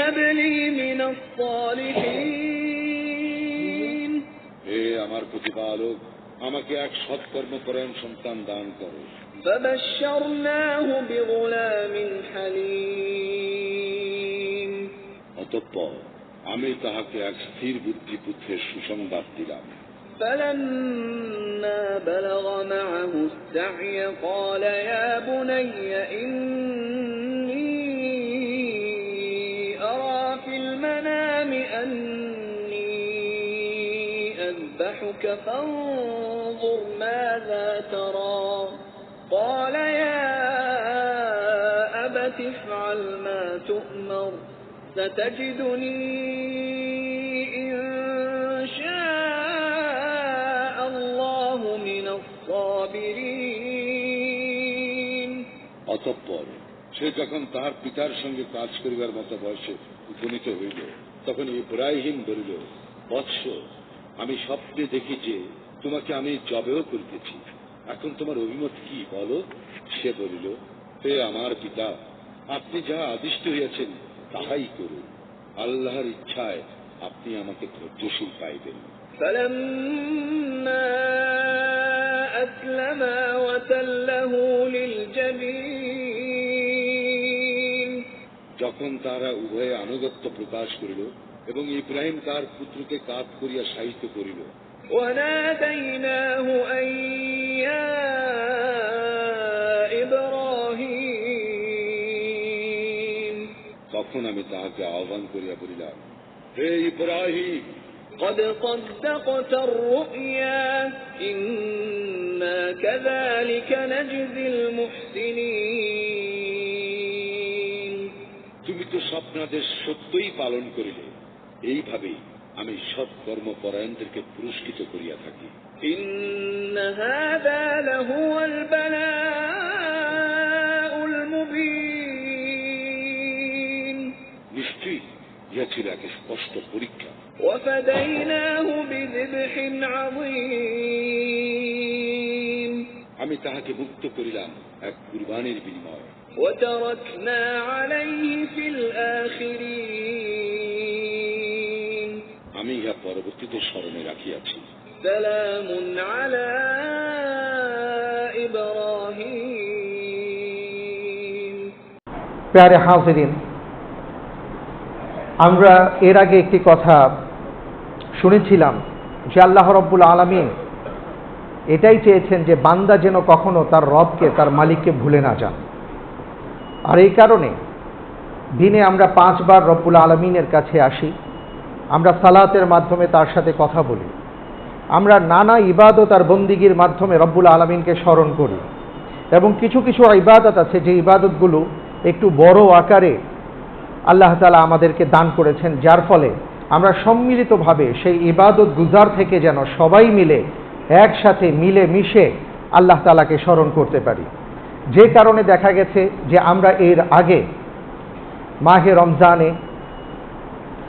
هب لي من الصالحين হে আমার প্রতিপালক আমাকে এক সৎকর্মপরায়ণ সন্তান দান করো فبشرناه بغلام حليم অতঃপর আমি তাহাকে এক স্থির বুদ্ধি পুত্রের সুসংবাদ দিলাম فلما بلغ معه السعي قال يا بني إني أني أذبحك فانظر ماذا ترى قال يا أبت افعل ما تؤمر ستجدني إن شاء الله من الصابرين অতঃপর সে যখন তাহার পিতার সঙ্গে কাজ করিবার মতো বয়সে উপনীত হইল তখন ইব্রাহিম বলিল বৎস আমি স্বপ্নে দেখি যে তোমাকে আমি জবেও করিতেছি এখন তোমার অভিমত কি বলো সে বলিল হে আমার পিতা আপনি যাহা আদিষ্ট হইয়াছেন তাহাই করুন আল্লাহর ইচ্ছায় আপনি আমাকে ধৈর্যশীল পাইবেন فلما أسلما وتله যখন তারা উভয়ে আনুগত্য প্রকাশ করিল এবং ইব্রাহিম তার পুত্রকে কাপ করিয়া সাহিত্য করিল وناديناه أن يا إبراهيم তখন আমি তাহাকে আহ্বান করিয়া বলিলাম হে ইব্রাহিম قد صدقت الرؤيا إنا كذلك نجزي المحسنين তুমি তো স্বপ্নাদেশ সত্যই পালন করিলে এইভাবেই আমি সৎ কর্মপরায়ণদেরকে পুরস্কৃত করিয়া থাকি إن هذا لهو البلاء المبين নিশ্চয়ই ইহা ছিল এক স্পষ্ট পরীক্ষা وفديناه بذبح عظيم আমি তাহাকে মুক্ত করিলাম এক কুরবানির বিনিময় وتركنا عليه في الآخرين আমি ইহা পরবর্তীতে স্মরণে রাখিয়াছি سلام على إبراهيم প্যারে হাজিরিন আমরা এর আগে একটি কথা শুনেছিলাম যে আল্লাহ রব্বুল আলমিন এটাই চেয়েছেন যে বান্দা যেন কখনো তার রবকে, তার মালিককে ভুলে না যান। আর এই কারণে দিনে আমরা পাঁচবার রব্বুল আলমিনের কাছে আসি। আমরা সালাতের মাধ্যমে তার সাথে কথা বলি। আমরা নানা ইবাদত আর বন্দিগির মাধ্যমে রব্বুল আলমিনকে স্মরণ করি। এবং কিছু কিছু ইবাদত আছে, যে ইবাদতগুলো একটু বড় আকারে আল্লাহ তালা আমাদেরকে দান করেছেন, যার ফলে আমরা সম্মিলিতভাবে সেই ইবাদত গুজার থেকে যেন সবাই মিলে একসাথে মিলে মিশে আল্লাহ তালাকে স্মরণ করতে পারি। যে কারণে দেখা গেছে যে আমরা এর আগে মাহে রমজানে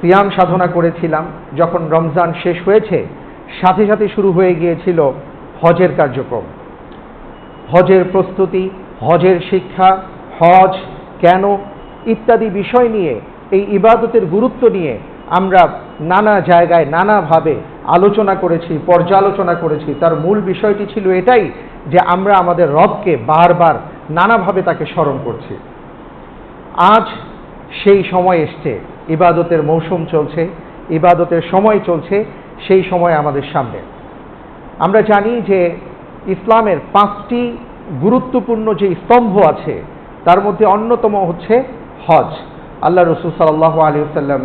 সিয়াম সাধনা করেছিলাম। যখন রমজান শেষ হয়েছে, সাথে সাথে শুরু হয়ে গিয়েছিল হজের কার্যক্রম। হজের প্রস্তুতি, হজের শিক্ষা, হজ, কেন ইত্যাদি বিষয় নিয়ে, এই ইবাদতের গুরুত্ব নিয়ে আমরা নানা জায়গায় নানাভাবে আলোচনা করেছি, পর্যালোচনা করেছি। তার মূল বিষয়টি ছিল এটাই যে আমরা আমাদের রবকে বারবার নানাভাবে তাকে স্মরণ করছি। আজ সেই সময় এসছে, ইবাদতের মৌসুম চলছে, ইবাদতের সময় চলছে, সেই সময় আমাদের সামনে। আমরা জানি যে ইসলামের পাঁচটি গুরুত্বপূর্ণ যে স্তম্ভ আছে, তার মধ্যে অন্যতম হচ্ছে হজ। আল্লাহ রসুল সাল্লাহ আলী সাল্লাম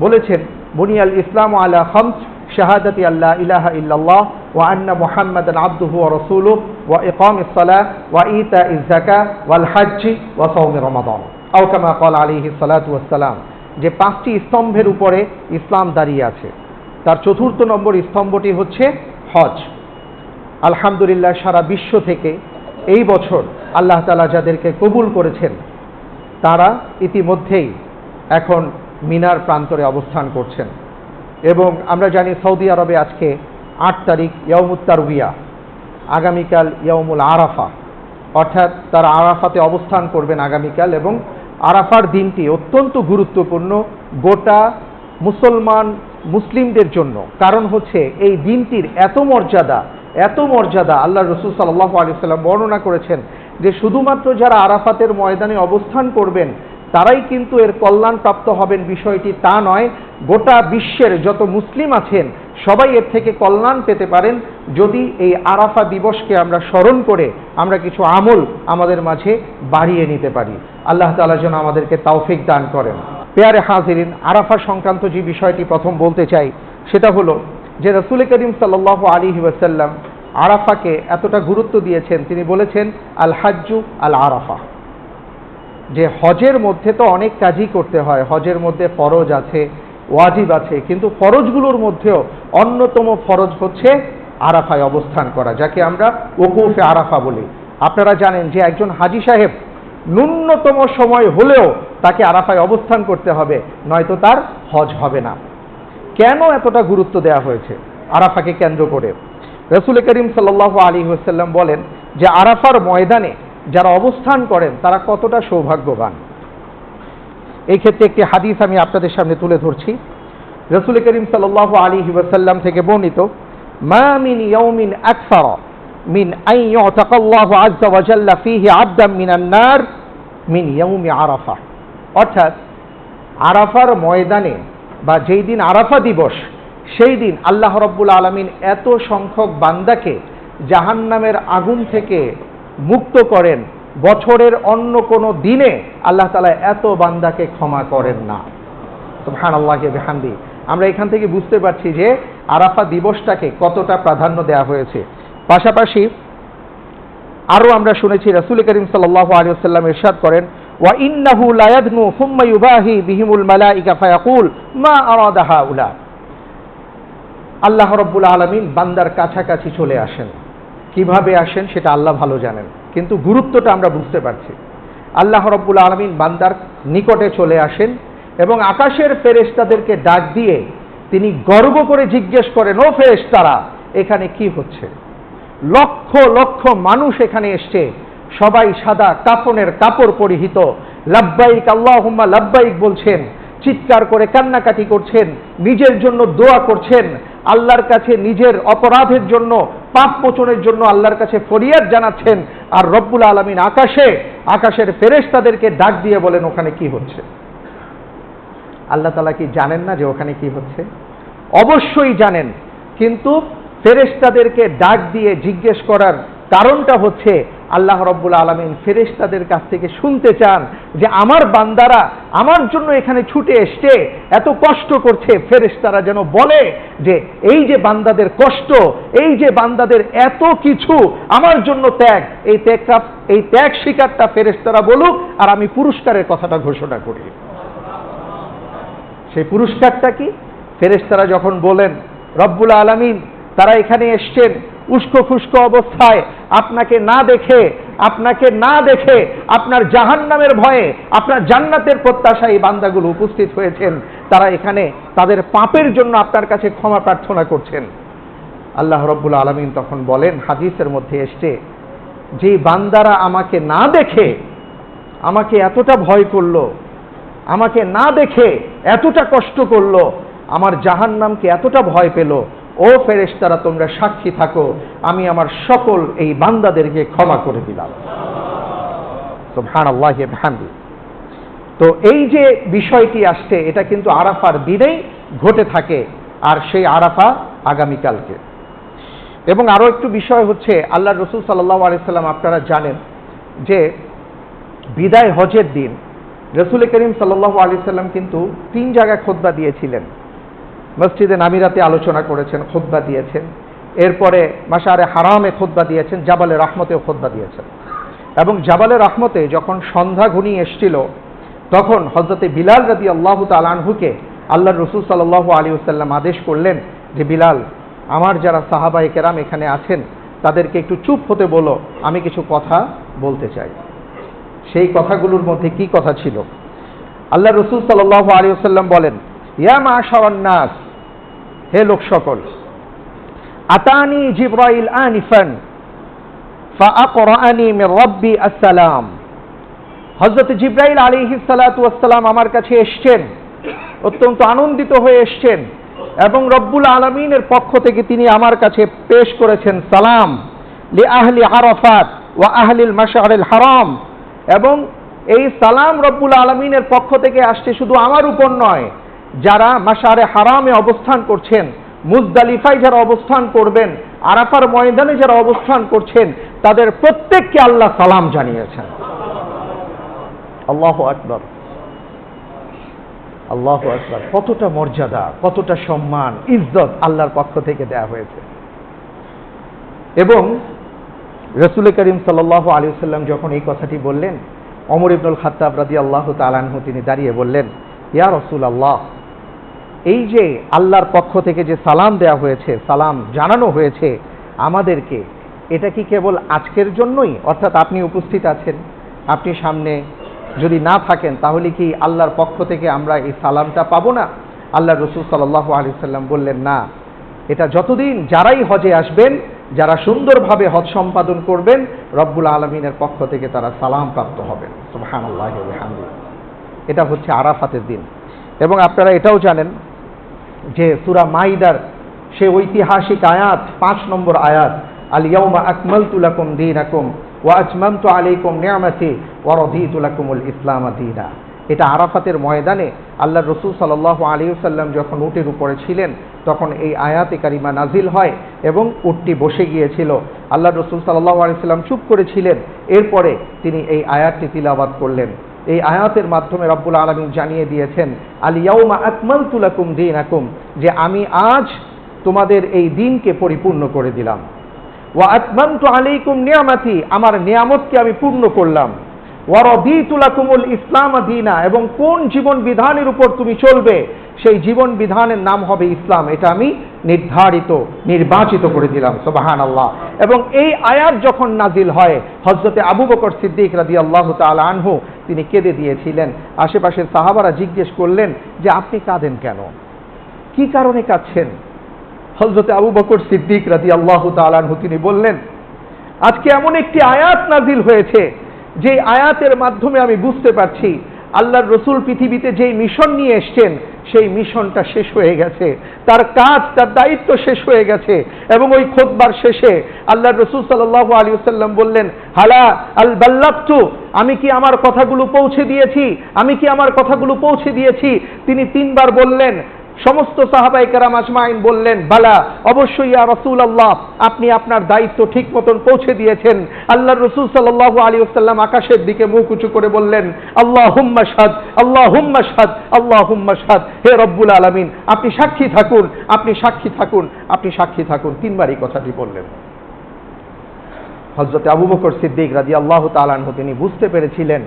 বলেছেন বুনিয়াল ইসলাম আলা খামস, শাহাদাতি আল্লাহ ইলাহা ইল্লাল্লাহ, ওয়া আন্না মুহাম্মাদান আবদুহু ওয়া রাসূলুহু, ওয়া ইকামিস সালাহ ওয়া ইতাইজ যাকাহ ওয়াল হজ্জ, ওয়া সাওমি রমাদান। আও কামা ক্বাল যে পাঁচটি স্তম্ভের উপরে ইসলাম দাঁড়িয়ে আছে। তার চতুর্থ নম্বর স্তম্ভটি হচ্ছে হজ। আলহামদুলিল্লাহ সারা বিশ্ব থেকে এই বছর আল্লাহ তালা যাদেরকে কবুল করেছেন, তারা ইতিমধ্যেই এখন মিনার প্রান্তরে অবস্থান করছেন। এবং আমরা জানি সৌদি আরবে আজকে আট তারিখ ইয়মুত্তারবিয়া আগামীকাল ইয়মুল আরাফা। অর্থাৎ তারা আরাফাতে অবস্থান করবেন আগামীকাল এবং আরাফার দিনটি অত্যন্ত গুরুত্বপূর্ণ গোটা মুসলমান মুসলিমদের জন্য। কারণ হচ্ছে এই দিনটির এত মর্যাদা এত মর্যাদা আল্লাহ রসুল সাল্লাহ আলি সাল্লাম বর্ণনা করেছেন যে শুধুমাত্র যারা আরাফাতের ময়দানে অবস্থান করবেন তারাই কিন্তু এর কল্যাণ প্রাপ্ত হবেন বিষয়টি তা নয়, গোটা বিশ্বের যত মুসলিম আছেন, সবাই এর থেকে কল্যাণ পেতে পারেন। যদি এই আরাফা দিবসকে আমরা স্মরণ করে আমরা কিছু আমল আমাদের মাঝে বাড়িয়ে নিতে পারি। আল্লাহ তালা যেন আমাদেরকে তাওফিক দান করেন। পেয়ারে হাজিরিন, আরাফা সংক্রান্ত যে বিষয়টি প্রথম বলতে চাই, সেটা হলো যে রসুল করিম সাল্লাহ আলী ওয়াসাল্লাম আরাফাকে এতটা গুরুত্ব দিয়েছেন। তিনি বলেছেন, আল হাজ্জু আল আরাফা। যে হজের মধ্যে তো অনেক কাজই করতে হয়, হজের মধ্যে ফরজ আছে, ওয়াজিব আছে, কিন্তু ফরজগুলোর মধ্যেও অন্যতম ফরজ হচ্ছে আরাফায় অবস্থান করা, যাকে আমরা ওকুফে আরাফা বলি। আপনারা জানেন যে একজন হাজি সাহেব ন্যূনতম সময় হলেও তাকে আরাফায় অবস্থান করতে হবে, নয়তো তার হজ হবে না। কেন এতটা গুরুত্ব দেওয়া হয়েছে আরাফাকে কেন্দ্র করে? রসুল করিম সাল্লাহ আলী হোসাল্লাম বলেন যে আরাফার ময়দানে যারা অবস্থান করেন, তারা কতটা সৌভাগ্যবান। এই ক্ষেত্রে একটি হাদিস আমি আপনাদের সামনে তুলে ধরছি। রসুল করিম সাল্লাহ আলী ওয়াসাল্লাম থেকে বর্ণিত, মা মিন ইয়াউমিন আকসার, মিন আই ইউতাকাল্লাহু আযজা ওয়া জাল্লা ফীহি আবদান মিনান মিন ইয়াউমি আরাফা অর্থাৎ, আরাফার ময়দানে বা যেই দিন আরাফা দিবস, সেই দিন আল্লাহ রব্বুল আলমিন এত সংখ্যক বান্দাকে জাহান্নামের আগুন থেকে মুক্ত করেন। বছরের অন্য কোনো দিনে আল্লাহ তালা এত বান্দাকে ক্ষমা করেন না। হান আল্লাহকে বেহান্দি আমরা এখান থেকে বুঝতে পারছি যে আরাফা দিবসটাকে কতটা প্রাধান্য দেওয়া হয়েছে। পাশাপাশি আরও আমরা শুনেছি, রসুল করিম সাল্লাহ আলিয়াল্লাম ইরশাদ করেন, ওয়া ইন্নাহু লায়াদনু হুম্মা ইউবাহি বিহিমুল মালাইকা ফায়াকুল মা আরাদা হাউলা আল্লাহ রব্বুল আলমিন বান্দার কাছাকাছি চলে আসেন। কীভাবে আসেন সেটা আল্লাহ ভালো জানেন। কিন্তু গুরুত্বটা আমরা বুঝতে পারছি। আল্লাহ রব্বুল আলমিন বান্দার নিকটে চলে আসেন এবং আকাশের ফেরেশতাদেরকে ডাক দিয়ে তিনি গর্ব করে জিজ্ঞেস করেন, ও ফেরেশতারা, এখানে কি হচ্ছে? লক্ষ লক্ষ মানুষ এখানে এসছে। সবাই সাদা কাফনের কাপড় পরিহিত। লাব্বাইক, আল্লাহুম্মা লাব্বাইক বলছেন, চিৎকার করে কান্নাকাটি করছেন, নিজের জন্য দোয়া করছেন। আল্লাহর কাছে নিজের অপরাধের জন্য, পাপ মোচনের জন্য আল্লাহর কাছে ফরিয়াদ জানাচ্ছেন। আর রব্বুল আলমিন আকাশে, আকাশের ফেরেশ তাদেরকে ডাক দিয়ে বলেন, ওখানে কি হচ্ছে? আল্লাহ তালা কি জানেন না যে ওখানে কি হচ্ছে? অবশ্যই জানেন। কিন্তু ফেরেশতাদেরকে ডাক দিয়ে জিজ্ঞেস করার কারণটা হচ্ছে আল্লাহ রব্বুল আলমিন ফেরেশতাদের কাছ থেকে শুনতে চান যে আমার বান্দারা আমার জন্য এখানে ছুটে এসছে, এত কষ্ট করছে, ফেরেশতারা যেন বলে যে এই যে বান্দাদের কষ্ট, এই যে বান্দাদের এত কিছু আমার জন্য ত্যাগ, এই ত্যাগটা, এই ত্যাগ শিকারটা ফেরেশতারা বলুক আর আমি পুরস্কারের কথাটা ঘোষণা করি। সেই পুরস্কারটা কি? ফেরেশতারা যখন বলেন, রব্বুল আলমিন, তারা এখানে এসছেন উস্কো খুস্কো অবস্থায় আপনাকে না দেখে, আপনাকে না দেখে আপনার জাহান্নামের ভয়ে, আপনার জান্নাতের প্রত্যাশায় বান্দাগুলো উপস্থিত হয়েছেন। তারা এখানে তাদের পাপের জন্য আপনার কাছে ক্ষমা প্রার্থনা করছেন। আল্লাহ রব্বুল আলমিন তখন বলেন, হাদিসের মধ্যে এসছে, যে বান্দারা আমাকে না দেখে, আমাকে এতটা ভয় করল, আমাকে না দেখে এতটা কষ্ট করল, আমার জাহান্নামকে এতটা ভয় পেল ও ফেরেশতারা, তোমরা সাক্ষী থাকো, আমি আমার সকল এই বান্দাদেরকে ক্ষমা করে দিলাম। তো ভান আল্লাহ তো এই যে বিষয়টি আসছে, এটা কিন্তু আরাফার দিনেই ঘটে থাকে, আর সেই আরাফা আগামীকালকে। এবং আরও একটু বিষয় হচ্ছে আল্লাহ রসুল সাল্লাহ আলিয়াল্লাম আপনারা জানেন যে বিদায় হজের দিন, রসুল করিম সাল্লাহ আলি সাল্লাম কিন্তু তিন জায়গায় খোদ্া দিয়েছিলেন। মসজিদে নামিরাতে আলোচনা করেছেন খোদ্া দিয়েছেন। এরপরে মাসারে হারামে খোদ্া দিয়েছেন, জাবালে রহমতেও খোদ্া দিয়েছেন। এবং জাবালে রহমতে যখন সন্ধ্যা ঘনিয়ে এসছিল, তখন হজরতে বিলাল রদি আল্লাহ তালানহুকে আল্লাহ রসুল সাল্লাহ আলী সাল্লাম আদেশ করলেন যে, বিলাল, আমার যারা সাহাবাই কেরাম এখানে আছেন, তাদেরকে একটু চুপ হতে বলো, আমি কিছু কথা বলতে চাই। সেই কথাগুলোর মধ্যে কি কথা ছিল? আল্লাহ রসুল সাল্লাহ আলী সাল্লাম বলেন, ইয়া মা নাস হে লোক সকল, আতানি জিব্রাইল আনিফান আসসালাম। হযরত জিব্রাইল আলিহি সালাতাম আমার কাছে এসছেন, অত্যন্ত আনন্দিত হয়ে এসেছেন এবং রব্বুল আলমিনের পক্ষ থেকে তিনি আমার কাছে পেশ করেছেন সালাম লি আহলি আরফাত ওয়া আহলিল মাশারিল হারাম এবং এই সালাম রব্বুল আলমিনের পক্ষ থেকে আসছে শুধু আমার উপর নয় যারা মাশারে হারামে অবস্থান করছেন, মুজদালিফায় যারা অবস্থান করবেন, আরাফার ময়দানে যারা অবস্থান করছেন, তাদের প্রত্যেককে আল্লাহ সালাম জানিয়েছেন। আল্লাহ আকবর। আল্লাহ আকবর। কতটা মর্যাদা, কতটা সম্মান, ইজ্জত আল্লাহর পক্ষ থেকে দেয়া হয়েছে। এবং রসুল করিম সাল্লাহ আলী সাল্লাম যখন এই কথাটি বললেন অমর ইবনুল খাত্তাব রাদি আল্লাহ তালানহু তিনি দাঁড়িয়ে বললেন, ইয়া রসুল আল্লাহ এই যে আল্লাহর পক্ষ থেকে যে সালাম দেয়া হয়েছে, সালাম জানানো হয়েছে আমাদেরকে, এটা কি কেবল আজকের জন্যই? অর্থাৎ আপনি উপস্থিত আছেন, আপনি সামনে যদি না থাকেন, তাহলে কি আল্লাহর পক্ষ থেকে আমরা এই সালামটা পাবো না? আল্লাহ রসুল সাল্লাহ আলি সাল্লাম বললেন, না, এটা যতদিন যারাই হজে আসবেন, যারা সুন্দরভাবে হজ সম্পাদন করবেন, রব্বুল আলমিনের পক্ষ থেকে তারা সালাম প্রাপ্ত হবেন এটা হচ্ছে আরাফাতের দিন। এবং আপনারা এটাও জানেন যে সুরা মাইদার সে ঐতিহাসিক আয়াত, পাঁচ নম্বর আয়াত আল ইয়াউমা আকমালতু লাকুম দীনাকুম ওয়া আতমামতু আলাইকুম নি'মাতি ওয়া রাদিতু লাকুমুল ইসলাম দীনা। এটা আরাফাতের ময়দানে আল্লাহ রসুল সাল্লাহ আলিউসাল্লাম যখন উটের উপরে ছিলেন, তখন এই আয়াতে কারিমা নাজিল হয় এবং উটটি বসে গিয়েছিল। আল্লাহ রসুল সাল্লাহ আলিয়াল্লাম চুপ করেছিলেন। এরপরে তিনি এই আয়াতটি তিলাবাত করলেন। এই আয়াতের মাধ্যমে রব্বুল আলমিন জানিয়ে দিয়েছেন আলিয়াউমা আকমাল তুলাকুম দিন আকুম যে আমি আজ তোমাদের এই দিনকে পরিপূর্ণ করে দিলাম। ওয়া আকমান্তু আলাইকুম নিয়ামাতি আমার নিয়ামতকে আমি পূর্ণ করলাম। ওয়ারদিতুলাকুমুল ইসলাম দিনা এবং কোন জীবন বিধানের উপর তুমি চলবে, সেই জীবন বিধানের নাম হবে ইসলাম। এটা আমি নির্ধারিত, নির্বাচিত করে দিলাম সোবাহান আল্লাহ এবং এই আয়াত যখন নাজিল হয় হজরতে আবু বকর সিদ্দিক রাদি আল্লাহ তালা আনহু তিনি কেঁদে দিয়েছিলেন। আশেপাশের সাহাবারা জিজ্ঞেস করলেন যে, আপনি কাঁদেন কেন? কি কারণে কাঁদছেন? হজরতে আবু বকর সিদ্দিক রাজি আল্লাহ তালানহু তিনি বললেন, আজকে এমন একটি আয়াত নাজিল হয়েছে, যে আয়াতের মাধ্যমে আমি বুঝতে পারছি আল্লাহর রসুল পৃথিবীতে যেই মিশন নিয়ে এসছেন, সেই মিশনটা শেষ হয়ে গেছে। তার কাজ, তার দায়িত্ব শেষ হয়ে গেছে এবং ওই খোদবার শেষে আল্লাহর রসুল সাল্লাহ আলী সাল্লাম বললেন, হালা আল বাল্লাপ্তু আমি কি আমার কথাগুলো পৌঁছে দিয়েছি? আমি কি আমার কথাগুলো পৌঁছে দিয়েছি? তিনি তিনবার বললেন সমস্ত সাহাবাই কারাম আজমাইন বললেন, বালা, অবশ্যই ইয়া রসুল আল্লাহ আপনি আপনার দায়িত্ব ঠিক মতন পৌঁছে দিয়েছেন। আল্লাহ রসুল সাল্লাহ আলী আসাল্লাম আকাশের দিকে মুখ উঁচু করে বললেন আল্লাহ হুম্মা সাদ আল্লাহ হুম্মা সাদ আল্লাহ হুম্মা সাদ হে রব্বুল আলমিন, আপনি সাক্ষী থাকুন, আপনি সাক্ষী থাকুন, আপনি সাক্ষী থাকুন। তিনবার এই কথাটি বললেন। হজরত আবু বকর সিদ্দিক রাজি আল্লাহ তালানহ তিনি বুঝতে পেরেছিলেন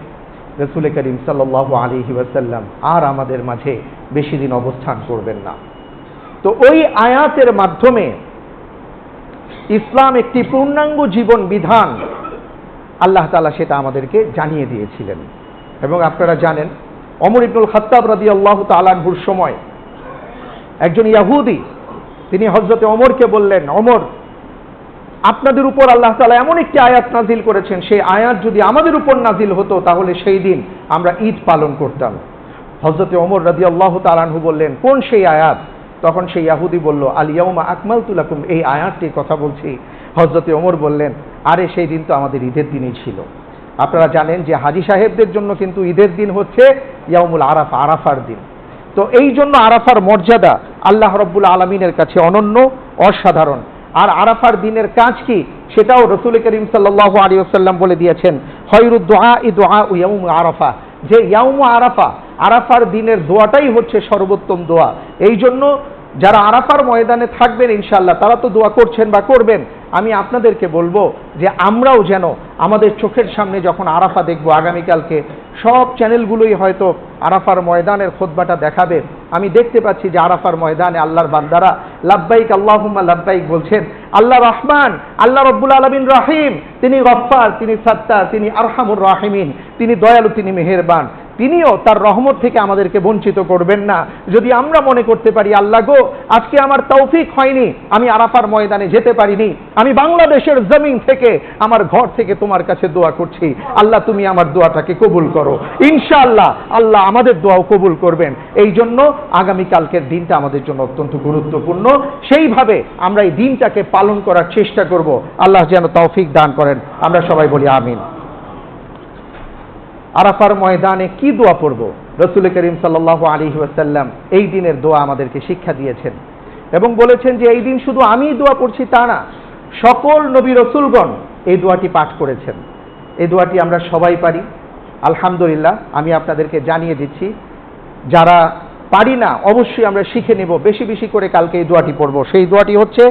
রসুল করিম সাল্লাহ আলী ওয়াসাল্লাম আর আমাদের মাঝে বেশি দিন অবস্থান করবেন না। তো ওই আয়াতের মাধ্যমে ইসলাম একটি পূর্ণাঙ্গ জীবন বিধান আল্লাহ তালা সেটা আমাদেরকে জানিয়ে দিয়েছিলেন। এবং আপনারা জানেন অমর ইবনুল খত্তাব রাদি আল্লাহ তালানহুর সময় একজন ইয়াহুদি, তিনি হজরতে অমরকে বললেন অমর আপনাদের উপর আল্লাহ তালা এমন একটি আয়াত নাজিল করেছেন, সেই আয়াত যদি আমাদের উপর নাজিল হতো, তাহলে সেই দিন আমরা ঈদ পালন করতাম। হজরতে অমর রাজি আল্লাহ তালানহু বললেন, কোন সেই আয়াত? তখন সেই ইয়াহুদি বলল আলিয়াউমা আকমাল তুলাকুম এই আয়াতটির কথা বলছি। হজরতে ওমর বললেন, আরে, সেই দিন তো আমাদের ঈদের দিনই ছিল। আপনারা জানেন যে হাজি সাহেবদের জন্য কিন্তু ঈদের দিন হচ্ছে ইয়ামুল আরাফ, আরাফার দিন। তো এই জন্য আরাফার মর্যাদা আল্লাহ রব্বুল আলমিনের কাছে অনন্য, অসাধারণ। আর আরাফার দিনের কাজ কি? সেটাও রসুল করিম সাল্লাহ আলী আসাল্লাম বলে দিয়েছেন হয়রুদ্দোয়া ই দোয়া ইয়াউম আরাফা। যে ইয়াউম আরাফা, আরাফার দিনের দোয়াটাই হচ্ছে সর্বোত্তম দোয়া। এই জন্য যারা আরাফার ময়দানে থাকবেন ইনশাল্লাহ তারা তো দোয়া করছেন বা করবেন। আমি আপনাদেরকে বলব যে আমরাও যেন আমাদের চোখের সামনে যখন আরাফা দেখব, আগামীকালকে সব চ্যানেলগুলোই হয়তো আরাফার ময়দানের খোদবাটা দেখাবে। আমি দেখতে পাচ্ছি যে আরাফার ময়দানে আল্লাহর বান্দারা লাব্বাইক আল্লাহুম্মা, লাব্বাইক বলছেন, আল্লাহ রহমান, আল্লাহ রব্বুল আলমিন রাহিম। তিনি গফ্ফার, তিনি সত্তা তিনি আরহামুর রাহিমিন। তিনি দয়ালু, তিনি মেহেরবান। তিনিও তার রহমত থেকে আমাদেরকে বঞ্চিত করবেন না। যদি আমরা মনে করতে পারি, আল্লাহ গো, আজকে আমার তৌফিক হয়নি, আমি আরাফার ময়দানে যেতে পারিনি, আমি বাংলাদেশের জমিন থেকে আমার ঘর থেকে তোমার কাছে দোয়া করছি। আল্লাহ, তুমি আমার দোয়াটাকে কবুল করো। ইনশাআল্লাহ, আল্লাহ আমাদের দোয়াও কবুল করবেন। এই জন্য আগামীকালকের দিনটা আমাদের জন্য অত্যন্ত গুরুত্বপূর্ণ। সেইভাবে আমরা এই দিনটাকে পালন করার চেষ্টা করব। আল্লাহ যেন তৌফিক দান করেন। আমরা সবাই বলি আমিন। আরাফার ময়দানে কি দোয়া পড়ব? রসুল করিম সাল্লাহ আলী ওয়াসাল্লাম এই দিনের দোয়া আমাদেরকে শিক্ষা দিয়েছেন এবং বলেছেন যে এই দিন শুধু আমি দোয়া পড়ছি তা না, সকল নবী রসুলগণ এই দোয়াটি পাঠ করেছেন। এই দোয়াটি আমরা সবাই পারি। আলহামদুলিল্লাহ, আমি আপনাদেরকে জানিয়ে দিচ্ছি, যারা পারি না, অবশ্যই আমরা শিখে নেব, বেশি বেশি করে কালকে এই দোয়াটি পড়ব। সেই দোয়াটি হচ্ছে,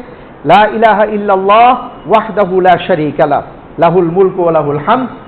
লা ইলাহা ইল্লাল্লাহ ওয়াহদাহু লা শারীকা লাহ, লাহুল মুলকু ওয়া লাহুল হামদ।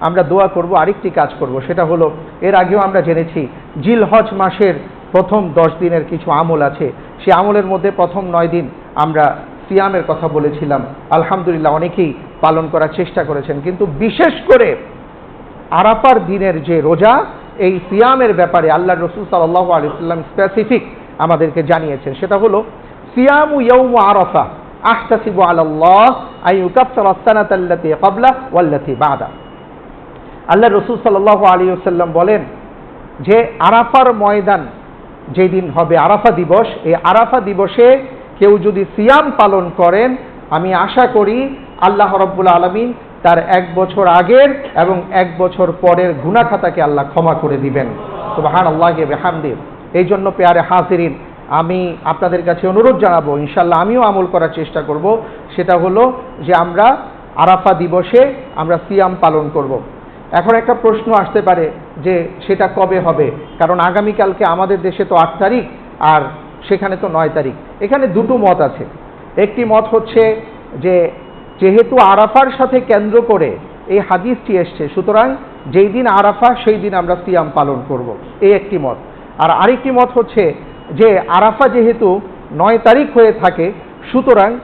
আমরা দোয়া করব, আরেকটি কাজ করব, সেটা হলো, এর আগেও আমরা জেনেছি জিল হজ মাসের প্রথম দশ দিনের কিছু আমল আছে। সেই আমলের মধ্যে প্রথম নয় দিন আমরা সিয়ামের কথা বলেছিলাম। আলহামদুলিল্লাহ, অনেকেই পালন করার চেষ্টা করেছেন। কিন্তু বিশেষ করে আরাফার দিনের যে রোজা, এই সিয়ামের ব্যাপারে আল্লাহ রসুল সাল্লাহ আলিয়াল্লাম স্পেসিফিক আমাদেরকে জানিয়েছেন। সেটা হলো, সিয়াম ইয়ৌম আরাফা, আহতাসিবু আলাল্লাহ আই ইউকাফিরা আস-সানাতা আল্লাতী বাদা। আল্লাহ রসুল সাল্লাহ আলী সাল্লাম বলেন যে আরাফার ময়দান যেদিন হবে আরাফা দিবস, এই আরাফা দিবসে কেউ যদি সিয়াম পালন করেন, আমি আশা করি আল্লাহ রব্বুল আলমিন তার এক বছর আগের এবং এক বছর পরের গুনাখাতাকে আল্লাহ ক্ষমা করে দিবেন। তো সুবাহান আল্লাহকে বেহামদিন এই জন্য পেয়ারে হাজিরিন, আমি আপনাদের কাছে অনুরোধ জানাব ইনশাল্লাহ আমিও আমল করার চেষ্টা করব। সেটা হলো যে আমরা আরাফা দিবসে আমরা সিয়াম পালন করব। এখন একটা প্রশ্ন আসতে পারে যে সেটা কবে হবে? কারণ আগামীকালকে আমাদের দেশে তো আট তারিখ আর সেখানে তো নয় তারিখ। এখানে দুটো মত আছে। একটি মত হচ্ছে যে যেহেতু আরাফার সাথে কেন্দ্র করে এই হাদিসটি এসছে, সুতরাং যেই দিন আরাফা, সেই দিন আমরা সিয়াম পালন করব। এই একটি মত। আর আরেকটি মত হচ্ছে যে আরাফা যেহেতু নয় তারিখ হয়ে থাকে, সুতরাং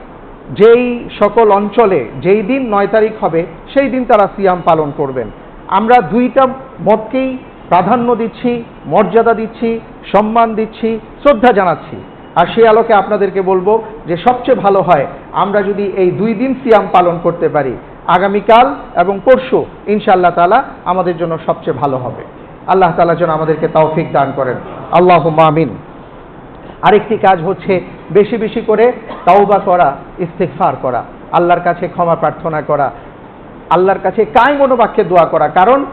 যেই সকল অঞ্চলে যেই দিন নয় তারিখ হবে, সেই দিন তারা সিয়াম পালন করবেন। আমরা দুইটা মতকেই প্রাধান্য দিচ্ছি, মর্যাদা দিচ্ছি, সম্মান দিচ্ছি, শ্রদ্ধা জানাচ্ছি। আর সে আলোকে আপনাদেরকে বলব যে সবচেয়ে ভালো হয়, আমরা যদি এই দুই দিন সিয়াম পালন করতে পারি, আগামীকাল এবং পরশু, ইনশাআল্লাহ তালা আমাদের জন্য সবচেয়ে ভালো হবে। আল্লাহ তালা যেন আমাদেরকে তৌফিক দান করেন। আল্লাহ মামিন আরেকটি কাজ হচ্ছে বেশি বেশি করে তাওবা করা ইস্তেকফার করা, আল্লাহর কাছে ক্ষমা প্রার্থনা করা আল্লাহর কাছে কায় মনোবাক্যে দোয়া করা। কারণ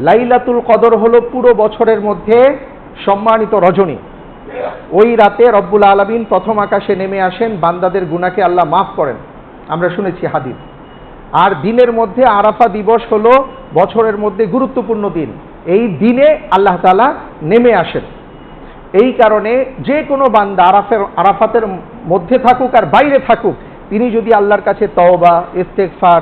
লাইলাতুল কদর হলো পুরো বছরের মধ্যে সম্মানিত রজনী। ওই রাতে রব্বুল আলমিন প্রথম আকাশে নেমে আসেন, বান্দাদের গুনাকে আল্লাহ মাফ করেন। আমরা শুনেছি হাদিস। আর দিনের মধ্যে আরাফা দিবস হলো বছরের মধ্যে গুরুত্বপূর্ণ দিন। এই দিনে আল্লাহ তালা নেমে আসেন। এই কারণে যে কোনো বান্দা আরাফের, আরাফাতের মধ্যে থাকুক আর বাইরে থাকুক, তিনি যদি আল্লাহর কাছে তওবা ইস্তেকফার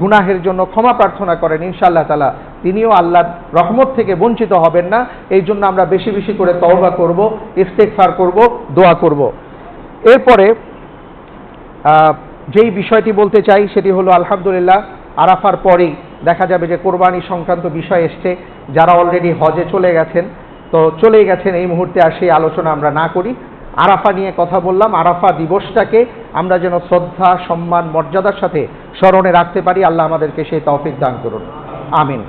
গুনাহের জন্য ক্ষমা প্রার্থনা করেন, ইনশাআল্লাহ তালা তিনিও আল্লাহর রহমত থেকে বঞ্চিত হবেন না। এই জন্য আমরা বেশি বেশি করে তওবা করব ইস্তেকফার করব, দোয়া করব। এরপরে যেই বিষয়টি বলতে চাই সেটি হলো আলহামদুলিল্লাহ, আরাফার পরেই দেখা যাবে যে কোরবানি সংক্রান্ত বিষয় এসছে, যারা অলরেডি হজে চলে গেছেন। তো চলে গেছেন এই মুহূর্তে আর সেই আলোচনা আমরা না করি। আরাফা নিয়ে কথা বললাম। আরাফা দিবসটাকে আমরা যেন শ্রদ্ধা, সম্মান, মর্যাদার সাথে স্মরণে রাখতে পারি। আল্লাহ আমাদেরকে সেই তৌফিক দান করুন। আমিন।